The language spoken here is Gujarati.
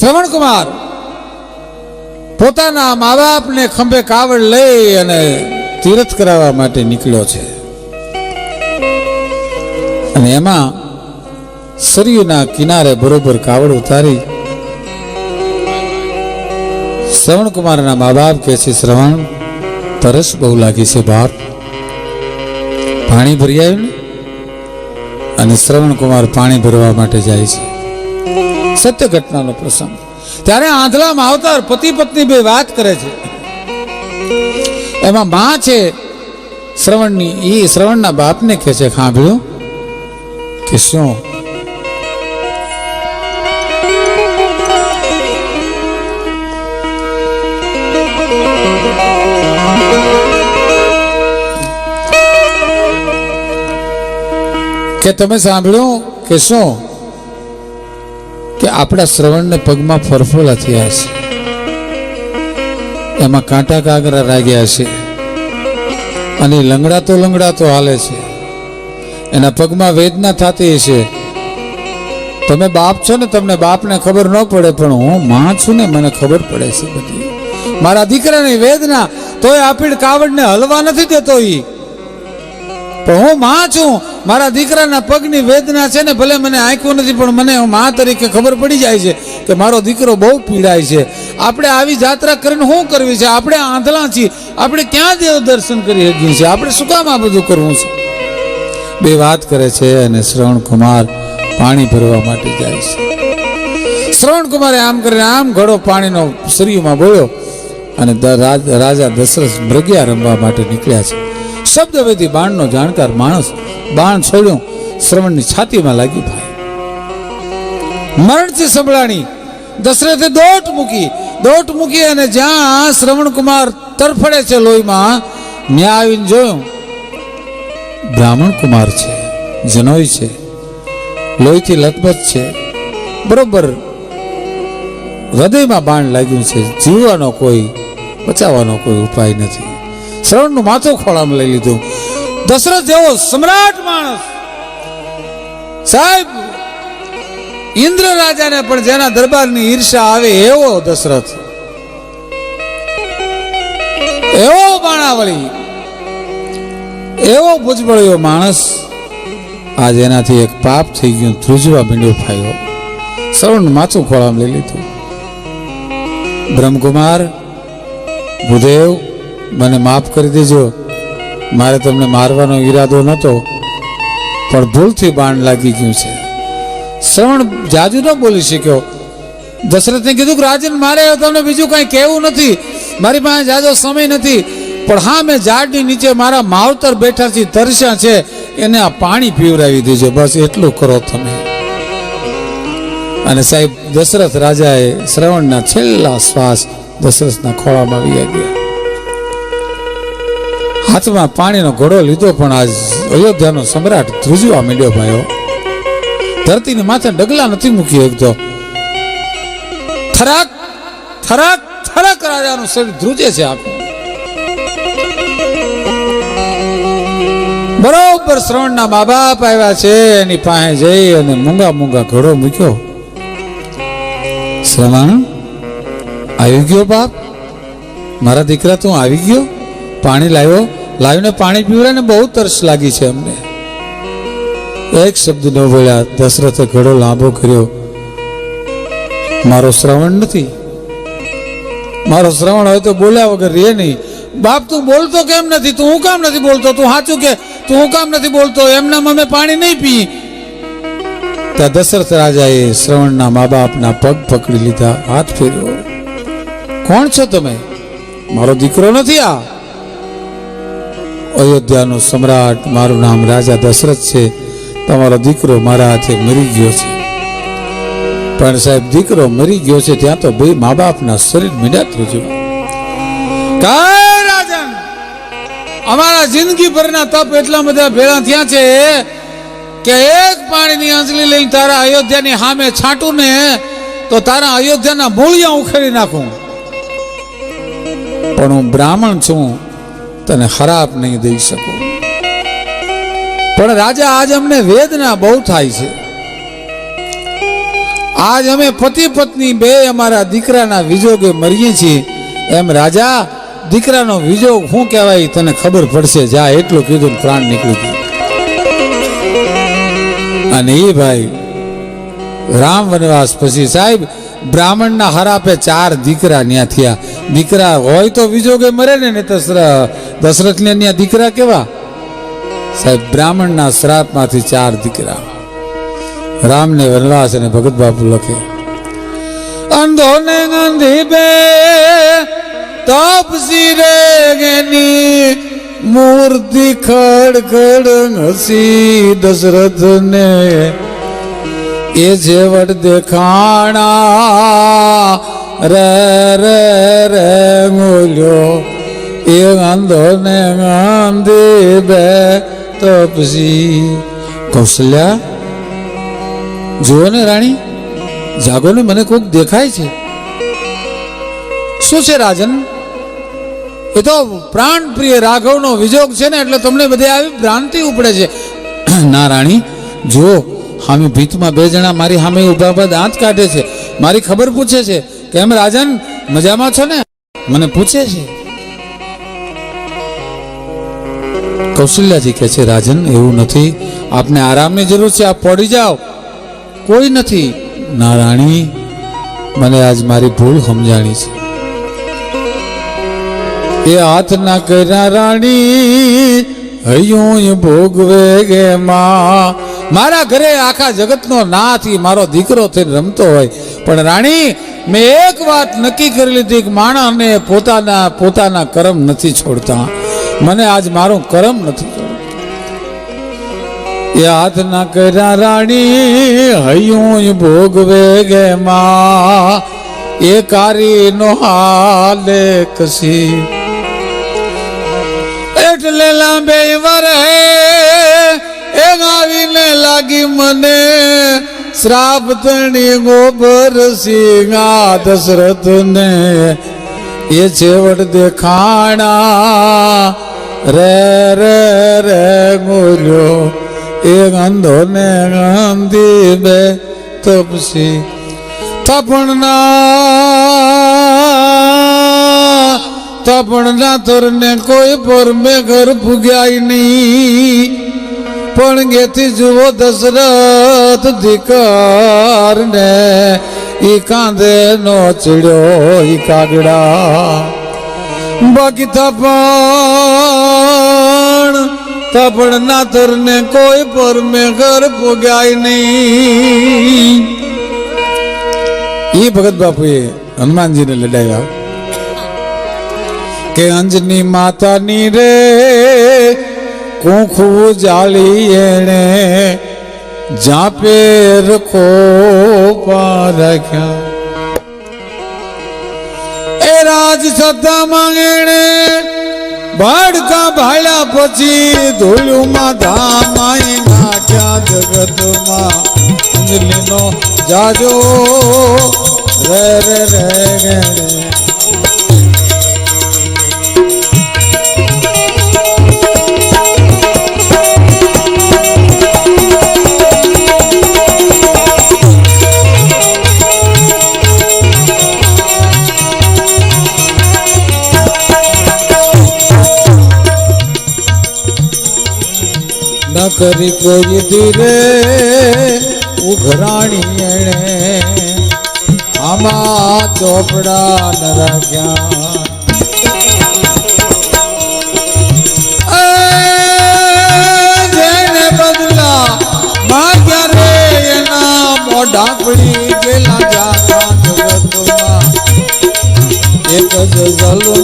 શ્રવણ કુમાર પોતાના મા બાપને ખંભે કાવડ લઈ અને તીરથ કરાવવા માટે નીકળ્યો છે. અને એમાં સરયુના કિનારે બરોબર કાવડ ઉતારી શ્રવણ કુમારના મા બાપ કહે છે, શ્રવણ, તરસ બહુ લાગી છે બાપ પાણી ભરી આવ્યું અને શ્રવણ કુમાર પાણી ભરવા માટે જાય છે. સત્ય ઘટનાનો પ્રસંગ. ત્યારે આંધળામાં આવતા પતિ પત્ની બે વાત કરે છે. એમાં માં છે, શ્રવણની, એ શ્રવણના બાપને કહે છે ખાંભ્યું કે શું? કે તમે સાંભળ્યું કે શું? કે આપણા શ્રવણને પગમાં ફરફોલા થયા છે. એમાં કાંટા કાગરા રાગ્યા છે. અને લંગડાતો લંગડાતો હાલે છે. એના પગમાં વેદના થતી છે. તમે બાપ છો ને તમને બાપને ખબર ન પડે, પણ હું માં છું ને મને ખબર પડે છે બધી. મારા દીકરાની વેદના તોય આપીડ કાવડને હલવા નથી દેતો ઈ. પણ હું માં છું. મારા દીકરાના પગની વેદના છે ને ભલે મને આંખ્યું નથી, પણ મને માં તરીકે ખબર પડી જાય છે કે મારો દીકરો બહુ પીડાય છે. આપણે આવી જાત્રા કરીને શું કરવી છે? આપણે આંધળા છીએ. આપણે ક્યાં દેવ દર્શન કરી શકીએ છીએ? આપણે શું કામ આ બધું કરવું છે? બે વાત કરે છે અને શ્રવણ કુમાર પાણી ભરવા માટે જાય છે. શ્રવણ કુમારે આમ કરીને આમ ઘડો પાણીનો શરીરમાં બોલ્યો અને રાજા દશરથ મૃગ્યા રમવા માટે નીકળ્યા છે. શબ્દવેદી બાણનો જાણકાર માણસ બાણ છોડ્યું. શ્રવણની છાતીમાં લાગ્યું ભાઈ. મરણથી સંભળાણી, દશરથે દોટ મૂકી દોટ મૂકી અને જ્યાં શ્રવણ કુમાર તરફડે છે લોહીમાં, ન્યા આવીને જોયું બ્રાહ્મણ કુમાર છે, જનોઈ છે, લોહીથી લથબથ છે. બરોબર, હૃદયમાં બાણ લાગ્યું છે, જીવવાનો કોઈ, બચાવવાનો કોઈ ઉપાય નથી. શ્રવણનું માથું ખોળામાં લઈ લીધું. દશરથ જેવો સમ્રાટ માણસ. સાહેબ, ઇન્દ્ર રાજાને પણ જેના દરબારની ઈર્ષા આવે એવો દશરથ. એવો બાણાવળી. એવો ભૂજબળ્યો માણસ. આજ એનાથી એક પાપ થઈ ગયું, ધ્રુજવા મીંડ્યો ફાયો શ્રવણ માથું ખોળામાં લઈ લીધું. બ્રહ્મકુમાર, ભૂદેવ મને માફ કરી દેજો. મારે તમને મારવાનો ઈરાદો નહોતો, પણ ભૂલથી બાણ લાગી ગયું છે. શ્રવણ જાજુ ન બોલી શક્યો. દશરથને કીધું કે રાજન, મારે તમને બીજું કંઈ કહેવું નથી. મારી પાસે જાજો સમય નથી, પણ હા, મેં ઝાડની નીચે મારા માવતર બેઠા છે તરસ્યા છે. એને આ પાણી પીવડાવી દેજો. બસ એટલું કરો તમે. અને સાહેબ, દશરથ રાજાએ શ્રવણના છેલ્લા શ્વાસ દશરથના ખોળામાં આવી ગયા. હાથમાં પાણીનો ઘોડો લીધો પણ આજ અયોધ્યાનો સમ્રાટ ધ્રુજવા માંડ્યો ભાઈઓ. ધરતીની માથે ડગલા નથી મૂકી શકતો થરાક થરાક થરાક રાજાનું શરીર ધ્રુજે છે આપ. બરોબર શ્રવણના મા બાપ આવ્યા છે, એની પાસે જઈ અને મૂંગા મૂંગા ઘોડો મૂક્યો. શ્રવણ, આવી ગયો બાપ? મારા દીકરા તું આવી ગયો? પાણી લાવ્યો, લાવીને પાણી પીવડાને બહુ તરસ લાગી છે અમને. એક શબ્દ ન બોલ્યા, દશરથે ઘડો લાંબો કર્યો. મારો શ્રવણ નથી. મારો શ્રવણ હોય તો બોલ્યા વગર રે નહીં. બાપ, તું બોલતો કેમ નથી? તું હું કામ નથી બોલતો? તું સાચું કે? તું હું કામ નથી બોલતો? એમના અમે પાણી નહીં પી. ત્યાં દશરથ રાજાએ શ્રવણના મા બાપના પગ પકડી લીધા, હાથ ફેર્યો કોણ છો તમે? મારો દીકરો નથી આ? અયોધ્યાનો સમ્રાટ, મારું નામ રાજા દશરથ છે. તમારો દીકરો મારા હાથે મરી ગયો છે. પણ સાહેબ, દીકરો મરી ગયો છે, ત્યાં તો બે મા બાપના શરીર મીડાતું જોયું રાજન, અમારા જિંદગી ભરના તપ એટલા બધા ભેળા થયા છે કે એક પાણીની અંજલી લઈને તારા અયોધ્યાની સામે છાંટું ને તો તારા અયોધ્યાના મૂળિયા ઉખેડી નાખું. પણ હું બ્રાહ્મણ છું. તને ખરાબ નહીં દઈ શકો. પણ રાજા, આજ અમને વેદના બહુ થાય છે. આજ અમે પતિ પત્ની બે અમારા દીકરાના વિજોગે મરીએ છીએ. એમ રાજા, દીકરાનો વિજોગ શું કહેવાય, તને ખબર પડશે. જા, એટલું કીધું પ્રાણ નીકળી ગયું. અને એ ભાઈ, રામ વનવાસ પછી સાહેબ, બ્રાહ્મણના હરાપે ચાર દીકરા ન્યા થયા. દીકરા હોય તો બીજો કે મરે ને દશરથને ત્યાં દીકરા કેવા? સાહેબ, બ્રાહ્મણના શ્રાપમાંથી ચાર દીકરા. રામને વનવાસ અને ભગત બાપુ લખે. અંધો ને અંધી બે, તાપસી રે ગેની, મૂર્તિ ખડખડ ખડ હસી દશરથ ને એ જેવડ દેખાણા રે રે રે મૂલ્યો એ અંધો ને ગાંધી બે તપસી કૌશલ્યા જુઓ ને રાણી જાગો ને મને કોઈક દેખાય છે શું છે રાજન એ તો પ્રાણ પ્રિય રાઘવનો વિજોગ છે ને એટલે તમને બધે આવી ભ્રાંતિ ઉપડે છે. ના રાણી, જુઓ સામે ભીતમાં બે જણા મારી સામે ઊભા ઊભા દાંત કાઢે છે. મારી ખબર પૂછે છે કેમ રાજન? મજામાં છો ને? મને પૂછે છે. કૌશલ્યાજી કહે છે, રાજન, એવું નથી. આપને આરામની જરૂર છે, આપ પડી જાઓ. કોઈ નથી. ના રાણી મને આજ મારી ભૂલ સમજાણી છે. એ હાથ ના કર્યા રાણી હૈયું ભોગવે ગે મારા ઘરે આખા જગતનો નાથ મારો દીકરો થઈને રમતો હોય. પણ રાણી મેં એક વાત નક્કી કરી લીધી કે માણસને પોતાના પોતાના કર્મ નથી છોડતા. મને આજ મારું કર્મ નથી એ હાથ ના કર્યા રાણી, હૈયું ભોગવે ગે માં. એ કારી નો હાલે કસી એટલે લાંબે વરે એ આવીને લાગી મને શ્રાપ તણી ગોબર સિંગા દશરથ ને એ છેવટ દેખાણા. રે રે રે ગોલ્યો એ ગંધો ને ગંધી બે તપસી. તપણના તપણના તરને કોઈ પર મેં ઘર ફુગ્યાય નહીં. પણ ગેથી જુઓ દશરથ દીકર ને ઈ કાંધે નો ચડ્યો, ઈ કાગડા. બાકી તપણ તપણ ના તરને કોઈ પર મેં ઘર ભોગ્યા નહીં. ઈ ભગત બાપુએ હનુમાનજીને લડાવ્યા. કે અંજની માતાની રે કુંખું જાળી એણે જાપે રખો રાખ્યા. એ રાજ સત્તા માંગેણે ભાડતા ભાળ્યા પછી ધૂળુમાં ધામાઈ નાખ્યા જગતમાં. અંજલીનો જાજો, રે રે રે ગેણે ન કરી કોઈ ધીરે ઉઘરાણી એણે. આમાં ચોપડા ન રાખ્યા. એ જેને બદલા માગ્યા રે એના મોઢા પડી ગયેલા જાતા જગતમાં એક જ જલનો